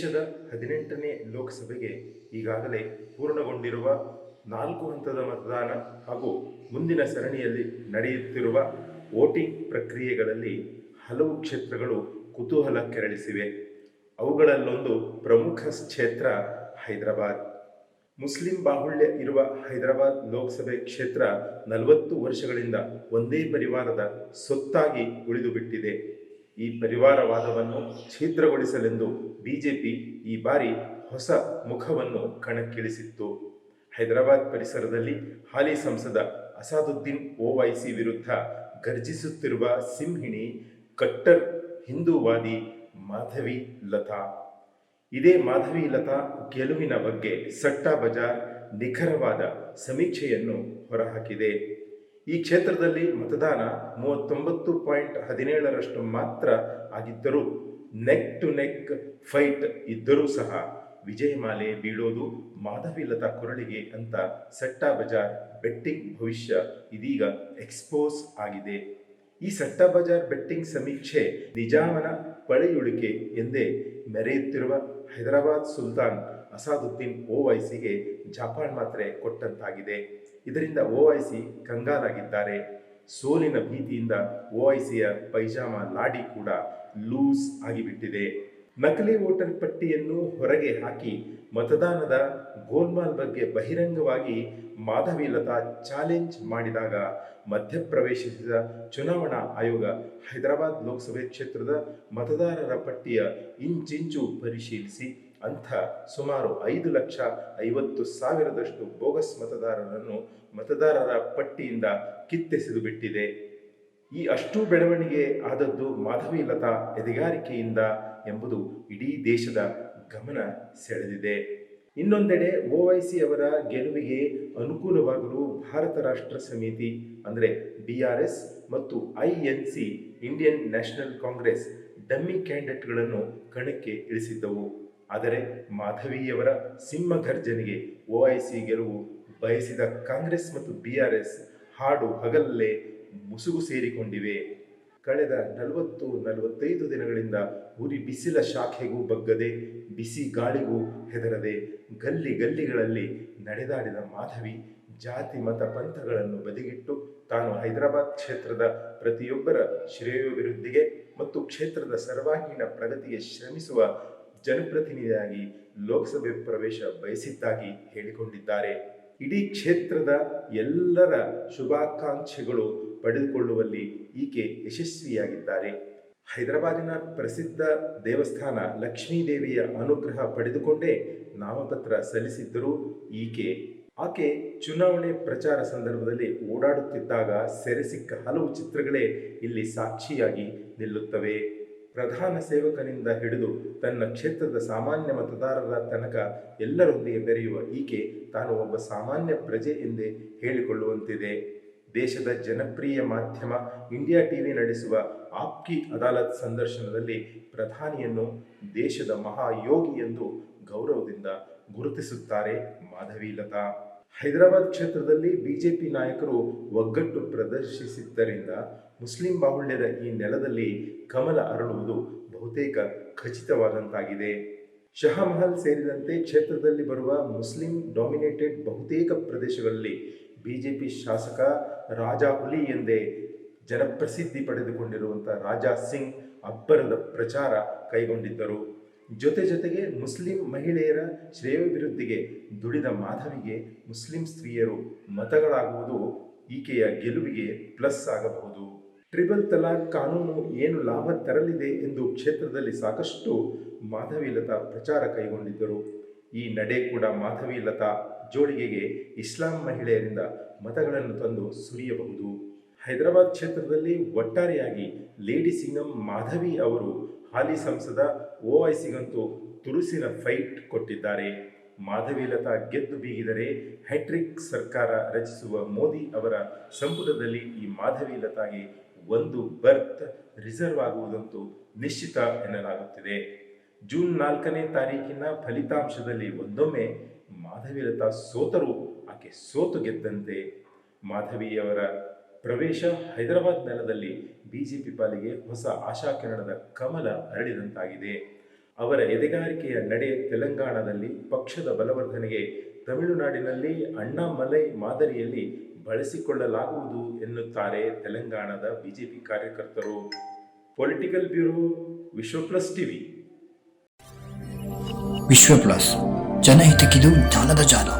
ದೇಶದ ಹದಿನೆಂಟನೇ ಲೋಕಸಭೆಗೆ ಈಗಾಗಲೇ ಪೂರ್ಣಗೊಂಡಿರುವ ನಾಲ್ಕು ಹಂತದ ಮತದಾನ ಹಾಗೂ ಮುಂದಿನ ಸರಣಿಯಲ್ಲಿ ನಡೆಯುತ್ತಿರುವ ವೋಟಿಂಗ್ ಪ್ರಕ್ರಿಯೆಗಳಲ್ಲಿ ಹಲವು ಕ್ಷೇತ್ರಗಳು ಕುತೂಹಲ ಕೆರಳಿಸಿವೆ. ಅವುಗಳಲ್ಲೊಂದು ಪ್ರಮುಖ ಕ್ಷೇತ್ರ ಹೈದರಾಬಾದ್. ಮುಸ್ಲಿಂ ಬಾಹುಳ್ಯ ಇರುವ ಹೈದರಾಬಾದ್ ಲೋಕಸಭೆ ಕ್ಷೇತ್ರ ನಲವತ್ತು ವರ್ಷಗಳಿಂದ ಒಂದೇ ಪರಿವಾರದ ಸೊತ್ತಾಗಿ ಉಳಿದುಬಿಟ್ಟಿದೆ. ಈ ಪರಿವಾರವಾದವನ್ನು ಛಿದ್ರಗೊಳಿಸಲೆಂದು ಬಿಜೆಪಿ ಈ ಬಾರಿ ಹೊಸ ಮುಖವನ್ನು ಕಣಕ್ಕಿಳಿಸಿತ್ತು. ಹೈದರಾಬಾದ್ ಪರಿಸರದಲ್ಲಿ ಹಾಲಿ ಸಂಸದ ಅಸಾದುದ್ದೀನ್ ಓವೈಸಿ ವಿರುದ್ಧ ಗರ್ಜಿಸುತ್ತಿರುವ ಸಿಂಹಿಣಿ ಕಟ್ಟರ್ ಹಿಂದೂವಾದಿ ಮಾಧವಿ ಲತಾ. ಇದೇ ಮಾಧವಿ ಲತಾ ಗೆಲುವಿನ ಬಗ್ಗೆ ಸಟ್ಟಾ ಬಜಾರ್ ನಿಖರವಾದ ಸಮೀಕ್ಷೆಯನ್ನು ಹೊರಹಾಕಿದೆ. ಈ ಕ್ಷೇತ್ರದಲ್ಲಿ ಮತದಾನ ಮೂವತ್ತೊಂಬತ್ತು ಪಾಯಿಂಟ್ ಹದಿನೇಳರಷ್ಟು ಮಾತ್ರ ಆಗಿದ್ದರೂ ನೆಕ್ ಟು ನೆಕ್ ಫೈಟ್ ಇದ್ದರೂ ಸಹ ವಿಜಯಮಾಲೆ ಬೀಳೋದು ಮಾಧವಿ ಲತಾ ಕೊರಳಿಗೆ ಅಂತ ಸಟ್ಟಾ ಬಜಾರ್ ಬೆಟ್ಟಿಂಗ್ ಭವಿಷ್ಯ ಇದೀಗ ಎಕ್ಸ್ಪೋಸ್ ಆಗಿದೆ. ಈ ಸಟ್ಟಾ ಬಜಾರ್ ಬೆಟ್ಟಿಂಗ್ ಸಮೀಕ್ಷೆ ನಿಜಾಮನ ಪಳೆಯುಳಿಕೆ ಎಂದೇ ಮೆರೆಯುತ್ತಿರುವ ಹೈದರಾಬಾದ್ ಸುಲ್ತಾನ್ ಅಸಾದುದ್ದೀನ್ ಓವೈಸಿಗೆ ಜಪಾನ್ ಮಾತ್ರೆ ಕೊಟ್ಟಂತಾಗಿದೆ. ಇದರಿಂದ ಓವೈಸಿ ಕಂಗಾಲಾಗಿದ್ದಾರೆ. ಸೋಲಿನ ಭೀತಿಯಿಂದ ಓಐಸಿಯ ಪೈಜಾಮ ಲಾಡಿ ಕೂಡ ಲೂಸ್ ಆಗಿಬಿಟ್ಟಿದೆ. ನಕಲಿ ವೋಟರ್ ಪಟ್ಟಿಯನ್ನು ಹೊರಗೆ ಹಾಕಿ ಮತದಾನದ ಗೋಲ್ಮಾಲ್ ಬಗ್ಗೆ ಬಹಿರಂಗವಾಗಿ ಮಾಧವಿ ಲತಾ ಚಾಲೆಂಜ್ ಮಾಡಿದಾಗ ಮಧ್ಯಪ್ರವೇಶಿಸಿದ ಚುನಾವಣಾ ಆಯೋಗ ಹೈದರಾಬಾದ್ ಲೋಕಸಭೆ ಕ್ಷೇತ್ರದ ಮತದಾರರ ಪಟ್ಟಿಯ ಇಂಚಿಂಚು ಪರಿಶೀಲಿಸಿ ಅಂಥ ಸುಮಾರು ಐದು ಲಕ್ಷ ಐವತ್ತು ಸಾವಿರದಷ್ಟು ಬೋಗಸ್ ಮತದಾರರನ್ನು ಮತದಾರರ ಪಟ್ಟಿಯಿಂದ ಕಿತ್ತೆಸೆದು ಬಿಟ್ಟಿದೆ. ಈ ಅಷ್ಟು ಬೆಳವಣಿಗೆ ಆದದ್ದು ಮಾಧವಿ ಲತಾ ಎದೆಗಾರಿಕೆಯಿಂದ ಎಂಬುದು ಇಡೀ ದೇಶದ ಗಮನ ಸೆಳೆದಿದೆ. ಇನ್ನೊಂದೆಡೆ ಓವೈಸಿ ಅವರ ಗೆಲುವಿಗೆ ಅನುಕೂಲವಾಗಲು ಭಾರತ ರಾಷ್ಟ್ರ ಸಮಿತಿ ಅಂದರೆ ಬಿ ಆರ್ ಎಸ್ ಮತ್ತು I N C Indian National Congress dummy ಕ್ಯಾಂಡಿಡೇಟ್ಗಳನ್ನು ಕಣಕ್ಕೆ ಇಳಿಸಿದ್ದವು. ಆದರೆ ಮಾಧವಿಯವರ ಸಿಂಹಗರ್ಜನೆಗೆ ಓಐಸಿ ಗೆಲುವು ಬಯಸಿದ ಕಾಂಗ್ರೆಸ್ ಮತ್ತು ಬಿಆರ್ಎಸ್ ಆರ್ ಎಸ್ ಹಾಡು ಹಗಲಲ್ಲೇ ಮುಸುಗು ಸೇರಿಕೊಂಡಿವೆ. ಕಳೆದ ನಲವತ್ತು, ನಲವತ್ತೈದು ದಿನಗಳಿಂದ ಉರಿ ಬಿಸಿಲ ಶಾಖೆಗೂ ಬಗ್ಗದೆ, ಬಿಸಿ ಗಾಳಿಗೂ ಹೆದರದೆ ಗಲ್ಲಿ ಗಲ್ಲಿಗಳಲ್ಲಿ ನಡೆದಾಡಿದ ಮಾಧವಿ ಜಾತಿ ಮತ ಪಂಥಗಳನ್ನು ಬದಿಗಿಟ್ಟು ತಾನು ಹೈದರಾಬಾದ್ ಕ್ಷೇತ್ರದ ಪ್ರತಿಯೊಬ್ಬರ ಶ್ರೇಯೋಭಿವೃದ್ಧಿಗೆ ಮತ್ತು ಕ್ಷೇತ್ರದ ಸರ್ವಾಂಗೀಣ ಪ್ರಗತಿಗೆ ಶ್ರಮಿಸುವ ಜನಪ್ರತಿನಿಧಿಯಾಗಿ ಲೋಕಸಭೆ ಪ್ರವೇಶ ಬಯಸಿದ್ದಾಗಿ ಹೇಳಿಕೊಂಡಿದ್ದಾರೆ. ಇಡೀ ಕ್ಷೇತ್ರದ ಎಲ್ಲರ ಶುಭಾಕಾಂಕ್ಷೆಗಳು ಪಡೆದುಕೊಳ್ಳುವಲ್ಲಿ ಈಕೆ ಯಶಸ್ವಿಯಾಗಿದ್ದಾರೆ. ಹೈದರಾಬಾದಿನ ಪ್ರಸಿದ್ಧ ದೇವಸ್ಥಾನ ಲಕ್ಷ್ಮೀದೇವಿಯ ಅನುಗ್ರಹ ಪಡೆದುಕೊಂಡೇ ನಾಮಪತ್ರ ಸಲ್ಲಿಸಿದ್ದರೂ ಈಕೆ, ಆಕೆ ಚುನಾವಣೆ ಪ್ರಚಾರ ಸಂದರ್ಭದಲ್ಲಿ ಓಡಾಡುತ್ತಿದ್ದಾಗ ಸೆರೆ ಸಿಕ್ಕ ಹಲವು ಚಿತ್ರಗಳೇ ಇಲ್ಲಿ ಸಾಕ್ಷಿಯಾಗಿ ನಿಲ್ಲುತ್ತವೆ. ಪ್ರಧಾನ ಸೇವಕನಿಂದ ಹಿಡಿದು ತನ್ನ ಕ್ಷೇತ್ರದ ಸಾಮಾನ್ಯ ಮತದಾರರ ತನಕ ಎಲ್ಲರೊಂದಿಗೆ ಬೆರೆಯುವ ಈಕೆ ತಾನು ಒಬ್ಬ ಸಾಮಾನ್ಯ ಪ್ರಜೆ ಎಂದೇ ಹೇಳಿಕೊಳ್ಳುವಂತಿದೆ. ದೇಶದ ಜನಪ್ರಿಯ ಮಾಧ್ಯಮ ಇಂಡಿಯಾ ಟಿವಿ ನಡೆಸುವ ಆಪ್ಕಿ ಅದಾಲತ್ ಸಂದರ್ಶನದಲ್ಲಿ ಪ್ರಧಾನಿಯನ್ನು ದೇಶದ ಮಹಾಯೋಗಿ ಎಂದು ಗೌರವದಿಂದ ಗುರುತಿಸುತ್ತಾರೆ ಮಾಧವಿ ಲತಾ ಹೈದರಾಬಾದ್ ಕ್ಷೇತ್ರದಲ್ಲಿ ಬಿಜೆಪಿ ನಾಯಕರು ಒಗ್ಗಟ್ಟು ಪ್ರದರ್ಶಿಸಿದ್ದರಿಂದ ಮುಸ್ಲಿಂ ಬಾಹುಳ್ಯದ ಈ ನೆಲದಲ್ಲಿ ಕಮಲ ಅರಳುವುದು ಬಹುತೇಕ ಖಚಿತವಾದಂತಾಗಿದೆ. ಶಹಮಹಲ್ ಸೇರಿದಂತೆ ಕ್ಷೇತ್ರದಲ್ಲಿ ಬರುವ ಮುಸ್ಲಿಂ ಡಾಮಿನೇಟೆಡ್ ಬಹುತೇಕ ಪ್ರದೇಶಗಳಲ್ಲಿ ಬಿಜೆಪಿ ಶಾಸಕ ರಾಜಾ ಹುಲಿ ಎಂದೇ ಜನಪ್ರಸಿದ್ಧಿ ಪಡೆದುಕೊಂಡಿರುವಂಥ ರಾಜಾ ಸಿಂಗ್ ಅಬ್ಬರದ ಪ್ರಚಾರ ಕೈಗೊಂಡಿದ್ದರು. ಜೊತೆ ಜೊತೆಗೆ ಮುಸ್ಲಿಂ ಮಹಿಳೆಯರ ಶ್ರೇಯೋಭಿವೃದ್ಧಿಗೆ ದುಡಿದ ಮಾಧವಿಗೆ ಮುಸ್ಲಿಂ ಸ್ತ್ರೀಯರು ಮತಗಳಾಗುವುದು ಈಕೆಯ ಗೆಲುವಿಗೆ ಪ್ಲಸ್ ಆಗಬಹುದು. ಟ್ರಿಬಲ್ ತಲಾಕ್ ಕಾನೂನು ಏನು ಲಾಭ ತರಲಿದೆ ಎಂದು ಕ್ಷೇತ್ರದಲ್ಲಿ ಸಾಕಷ್ಟು ಮಾಧವಿ ಲತಾ ಪ್ರಚಾರ ಕೈಗೊಂಡಿದ್ದರು. ಈ ನಡೆ ಕೂಡ ಮಾಧವಿ ಲತಾ ಜೋಡಿಗೆಗೆ ಇಸ್ಲಾಂ ಮಹಿಳೆಯರಿಂದ ಮತಗಳನ್ನು ತಂದು ಸುರಿಯಬಹುದು. ಹೈದರಾಬಾದ್ ಕ್ಷೇತ್ರದಲ್ಲಿ ಒಟ್ಟಾರೆಯಾಗಿ ಲೇಡಿ ಸಿಂಗಂ ಮಾಧವಿ ಅವರು ಹಾಲಿ ಸಂಸದ ಓವೈಸಿಗಂತೂ ತುರುಸಿನ ಫೈಟ್ ಕೊಟ್ಟಿದ್ದಾರೆ. ಮಾಧವಿ ಲತಾ ಗೆದ್ದು ಬೀಗಿದರೆ ಹೆಟ್ರಿಕ್ ಸರ್ಕಾರ ರಚಿಸುವ ಮೋದಿ ಅವರ ಸಂಪುಟದಲ್ಲಿ ಈ ಮಾಧವಿ ಲತಾಗೆ ಒಂದು ಬರ್ತ್ ರಿಸರ್ವ್ ಆಗುವುದಂತೂ ನಿಶ್ಚಿತ ಎನ್ನಲಾಗುತ್ತಿದೆ. ಜೂನ್ ನಾಲ್ಕನೇ ತಾರೀಕಿನ ಫಲಿತಾಂಶದಲ್ಲಿ ಒಂದೊಮ್ಮೆ ಮಾಧವಿ ಲತಾ ಸೋತರೂ, ಆಕೆ ಸೋತು ಗೆದ್ದಂತೆ. ಮಾಧವಿಯವರ ಪ್ರವೇಶ ಹೈದರಾಬಾದ್ ನೆಲದಲ್ಲಿ ಬಿಜೆಪಿ ಪಾಲಿಗೆ ಹೊಸ ಆಶಾಕಿರಣದ ಕಮಲ ಅರಳಿದಂತಾಗಿದೆ ಅವರ ಎದೆಗಾರಿಕೆಯ ನಡೆ ತೆಲಂಗಾಣದಲ್ಲಿ ಪಕ್ಷದ ಬಲವರ್ಧನೆಗೆ ತಮಿಳುನಾಡಿನಲ್ಲಿ ಅಣ್ಣಾಮಲೈ ಮಾದರಿಯಲ್ಲಿ ಬಳಸಿಕೊಳ್ಳಲಾಗುವುದು ಎನ್ನುತ್ತಾರೆ ತೆಲಂಗಾಣದ ಬಿಜೆಪಿ ಕಾರ್ಯಕರ್ತರು. Political bureau Vishwa plus TV. Vishwa plus. ಜನಹಿತಕ್ಕಿದು ಜಾಲದ ಜಾಲ.